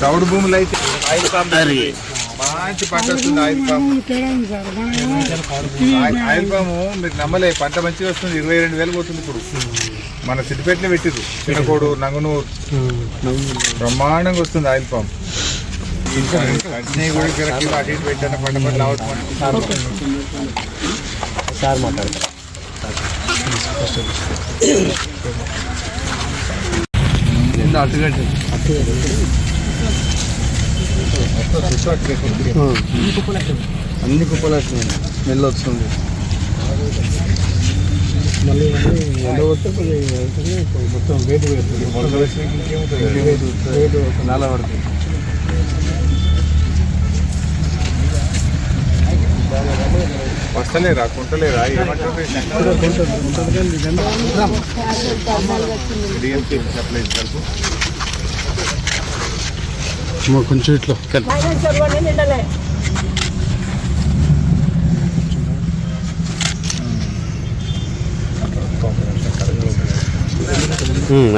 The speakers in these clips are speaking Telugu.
చౌడు భూములు అయితే మంచి పంట వస్తుంది ఆయిల్ పాము ఆయి- ఆయిల్ పాము మీరు నమ్మలే పంట మంచిగా వస్తుంది ఇరవై రెండు వేలు పోతుంది ఇప్పుడు. మన సిద్దిపేటలో పెట్టిరు చిన్నకోడు నంగనూరు. బ్రహ్మాండంగా వస్తుంది ఆయిల్ పాము అన్నీ కూడా అటు ఇటు పెట్టాను పంట పంట లావటం సార్ మాట్లాడతారు. అన్ని కుప్పలు వచ్చినాయి. స్మెల్ వస్తుంది. మళ్ళీ ఎండగొట్టే మొత్తం ఇంకేముంటుంది? వేడి. నాల పడుతుంది. వస్తలేరా కుంటలేరా ఏమంటారు? కలుపు కొంచెం ఇట్లా.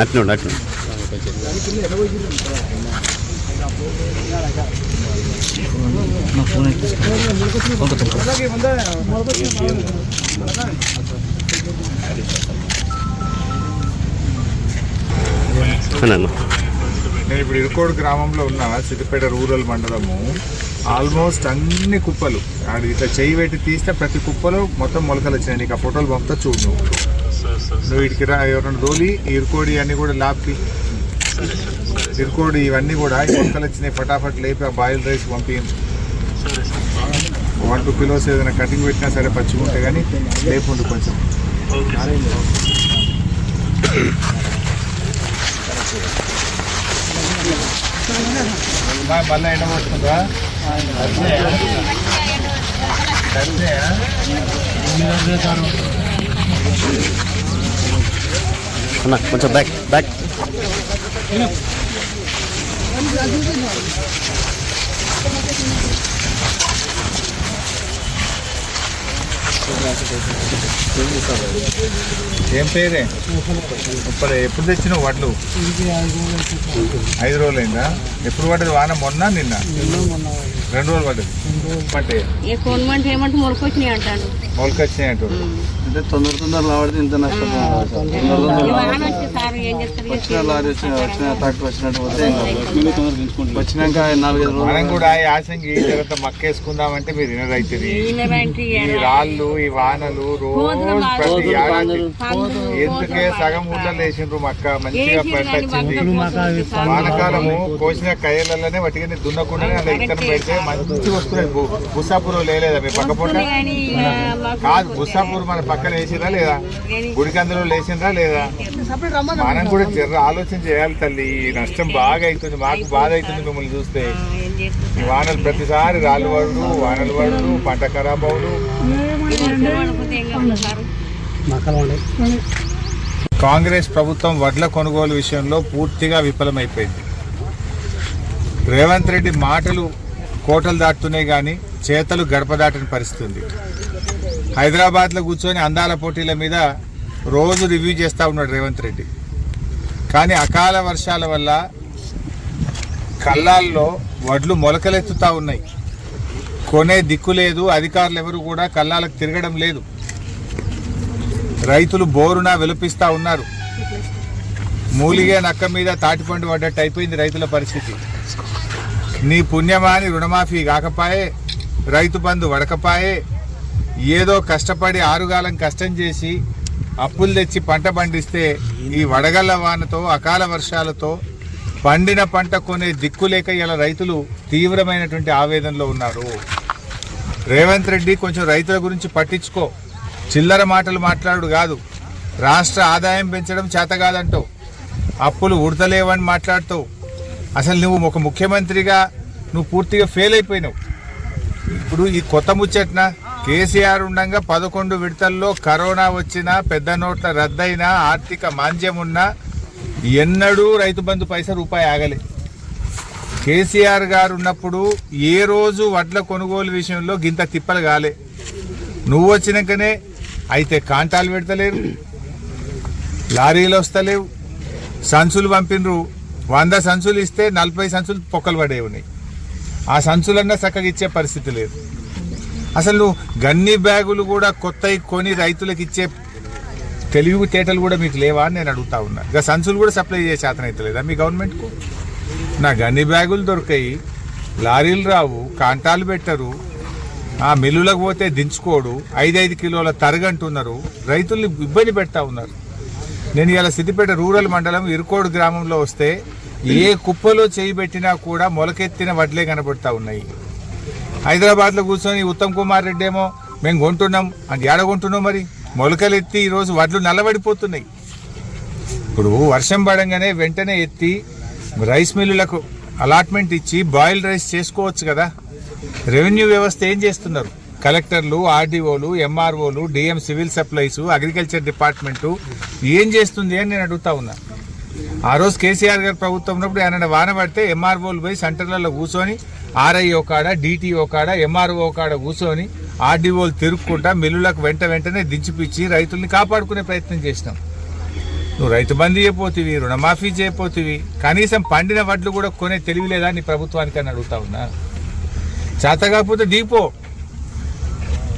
అట్లా ఉండు అట్లా అన్న నేను ఇప్పుడు ఇరుకోడు గ్రామంలో ఉన్న సిద్దిపేట రూరల్ మండలము. ఆల్మోస్ట్ అన్ని కుప్పలు. అది ఇట్లా చెయ్యి పెట్టి తీస్తే ప్రతి కుప్పలో మొత్తం మొలకలు వచ్చినాయి. నీకు ఆ ఫోటోలు పంపుతా చూడు నువ్వు. నువ్వు ఇటుకి రా ఎవరైనా దోలి ఈ ఇరుకోడి అన్ని కూడా లాపి చిరుకోడి ఇవన్నీ కూడా ఈ వచ్చినాయి ఫటాఫట్ లేపి ఆ బాయిల్ రైస్ పంపించు వన్ టూ కిలోస్ ఏదైనా కటింగ్ పెట్టినా సరే పచ్చిగుంటే కానీ లేపుండు కొంచెం. మళ్ళీ ఎండ పడుతుందా కొంచెం బ్యాక్ బ్యాక్ ఏం పేరే? ఇప్పుడు ఎప్పుడు తెచ్చినావు వడ్లు? ఐదు రోజులు అయిందా? ఎప్పుడు పడ్డది వాన? మొన్న నిన్న? రెండు రోజులు పడ్డది. అంటే మొలకొచ్చినాయి అంటాను మొలకొచ్చినాయి అంటూ అంటే తొందర తొందర లాడితే ఇంత చేస్తారు? వచ్చిన లారీ వచ్చిన వచ్చిన ట్రాక్టర్ వచ్చినట్టు పోతే. వచ్చినాక నాలుగైదు రోజులు మనం కూడా ఈ ఆశంకి తర్వాత మక్కేసుకుందామంటే మీరు వినరైతుంది. ఈయనలాంటి ఈ రాళ్ళు ఈ వానలు రోజు ప్రతి ఏడాది ఎందుకే సగం ఊళ్ళో వేసిండ్రు మక్క మంచిగా పంట వచ్చింది వానకాలము కోసిన కయ్యలలోనే వాటికి దున్నకుండానే అలా ఇక్కన పెడితే మంచిగా వస్తున్నాయి బుస్సాపూర్ లేలేదా? మీ పక్క కాదు బుస్సాపూర్ మన పక్కన వేసిరా లేదా? గుడికందులో లేచిండ్రా లేదా? మనం కూడా జర్ర ఆలోచన చేయాలి తల్లి. ఈ నష్టం బాగా అవుతుంది. మాకు బాధ అవుతుంది మిమ్మల్ని చూస్తే. ఈ వానలు ప్రతిసారి రాళ్ళు పడుడు వానలు పడుడు పంట ఖరాబ్ అవుడు కాంగ్రెస్ ప్రభుత్వం వడ్ల కొనుగోలు విషయంలో పూర్తిగా విఫలమైపోయింది. రేవంత్ రెడ్డి మాటలు కోటలు దాటుతున్నాయి కానీ చేతలు గడప దాటని పరిస్థితి ఉంది హైదరాబాద్లో కూర్చొని అందాల పోటీల మీద రోజు రివ్యూ చేస్తూ ఉన్నాడు రేవంత్ రెడ్డి. కానీ అకాల వర్షాల వల్ల కళ్ళాల్లో వడ్లు మొలకలెత్తుతూ ఉన్నాయి. కొనే దిక్కు లేదు అధికారులు ఎవరు కూడా కళ్ళాలకు తిరగడం లేదు. రైతులు బోరున విలపిస్తూ ఉన్నారు. మూలిగే నక్క మీద తాటిపండు పడ్డట్టు అయిపోయింది రైతుల పరిస్థితి. నీ పుణ్యమాని రుణమాఫీ కాకపాయే రైతు బంధు వడకపాయే ఏదో కష్టపడి ఆరుగాలం కష్టం చేసి అప్పులు తెచ్చి పంట పండిస్తే ఈ వడగళ్ళ వానతో అకాల వర్షాలతో పండిన పంట కొనే దిక్కు లేక ఇలా రైతులు తీవ్రమైనటువంటి ఆవేదనలో ఉన్నారు. రేవంత్ రెడ్డి కొంచెం రైతుల గురించి పట్టించుకో. చిల్లర మాటలు మాట్లాడు కాదు. రాష్ట్ర ఆదాయం పెంచడం చేత కాదంటావు అప్పులు ఉడతలేవని మాట్లాడుతావు అసలు నువ్వు ఒక ముఖ్యమంత్రిగా నువ్వు పూర్తిగా ఫెయిల్ అయిపోయినావు. ఇప్పుడు ఈ కొత్త ముచ్చట్న కేసీఆర్ ఉండగా పదకొండు విడతల్లో కరోనా వచ్చినా పెద్ద నోట్ల రద్దయినా ఆర్థిక మాంద్యం ఉన్నా ఎన్నడూ రైతు బంధు పైసా రూపాయి ఆగలే. కేసీఆర్ గారు ఉన్నప్పుడు ఏ రోజు వడ్ల కొనుగోలు విషయంలో గింత తిప్పలు కాలే. నువ్వు వచ్చినాకనే అయితే కాంటాలు పెడతలేరు లారీలు వస్తలేవు సంచులు పంపినరు. వంద సంచులు ఇస్తే నలభై సంచులు పొక్కలు పడే ఉన్నాయి ఆ సంచులన్నా చక్కగా ఇచ్చే పరిస్థితి లేదు. అసలు నువ్వు గన్ని బ్యాగులు కూడా కొత్తవి కొని రైతులకు ఇచ్చే తెలివి తేటలు కూడా మీకు లేవా అని నేను అడుగుతా ఉన్నా. ఇక సంచులు కూడా సప్లై చేసే అతను అయితే లేదా మీ గవర్నమెంట్కు? నా గన్ని బ్యాగులు దొరికాయి లారీలు రావు కాంటాలు పెట్టరు ఆ మిల్లులకు పోతే దించుకోడు ఐదైదు కిలోల తరగంటున్నారు రైతుల్ని ఇబ్బంది పెడతా ఉన్నారు. నేను ఇలా సిద్దిపేట రూరల్ మండలం ఇరుకోడు గ్రామంలో వస్తే ఏ కుప్పలో చేయి పెట్టినా కూడా మొలకెత్తిన వడ్లే కనబడతా ఉన్నాయి. హైదరాబాద్లో కూర్చొని ఉత్తమ్ కుమార్ రెడ్డి ఏమో మేము కొంటున్నాం అంటే ఏడ కొంటున్నాం మరి? మొలకలు ఎత్తి ఈరోజు వడ్లు నల్లబడిపోతున్నాయి. ఇప్పుడు వర్షం పడంగానే వెంటనే ఎత్తి రైస్ మిల్లులకు అలాట్మెంట్ ఇచ్చి బాయిల్ రైస్ చేసుకోవచ్చు కదా? రెవెన్యూ వ్యవస్థ ఏం చేస్తున్నారు? కలెక్టర్లు ఆర్డీఓలు ఎంఆర్ఓలు DM civil supplies agriculture department ఏం చేస్తుంది అని నేను అడుగుతా ఉన్నా. ఆ రోజు కేసీఆర్ గారి ప్రభుత్వం ఉన్నప్పుడు ఆయన వాన పడితే ఎంఆర్ఓలు పోయి సెంటర్లలో కూర్చొని ఆర్ఐఓ కాడ డిటిఓ కాడ ఎంఆర్ఓ కాడ కూర్చొని ఆర్డీఓలు తిరుక్కుంటా మిల్లులకు వెంట వెంటనే దించిపిచ్చి రైతుల్ని కాపాడుకునే ప్రయత్నం చేసినాం. నువ్వు రైతు బంద్ చేయపోతివి రుణమాఫీ చేయపోతివి కనీసం పండిన వడ్లు కూడా కొనే తెలివి లేదా నీ ప్రభుత్వానికి అని అడుగుతా ఉన్నా. చేత కాకపోతే దీపో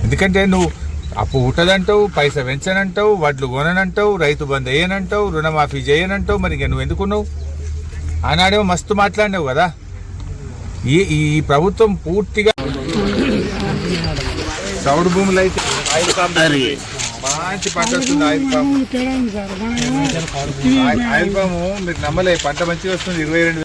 ఎందుకంటే నువ్వు అప్పు ఉట్టదంటావు పైసా పెంచనంటావు వడ్లు కొననంటావు రైతు బంద్ వేయనంటావు రుణమాఫీ చేయనంటావు మరి ఇక నువ్వు ఎందుకున్నావు? ఆనాడేమో మస్తు మాట్లాడినావు కదా. ఈ ఈ ప్రభుత్వం పూర్తిగా చౌడు భూములు అయితే మంచి పంట వస్తుంది ఆయిల్ పాము ఆయిల్ పాము మీరు నమ్మలే పంట మంచిగా వస్తుంది ఇరవై రెండు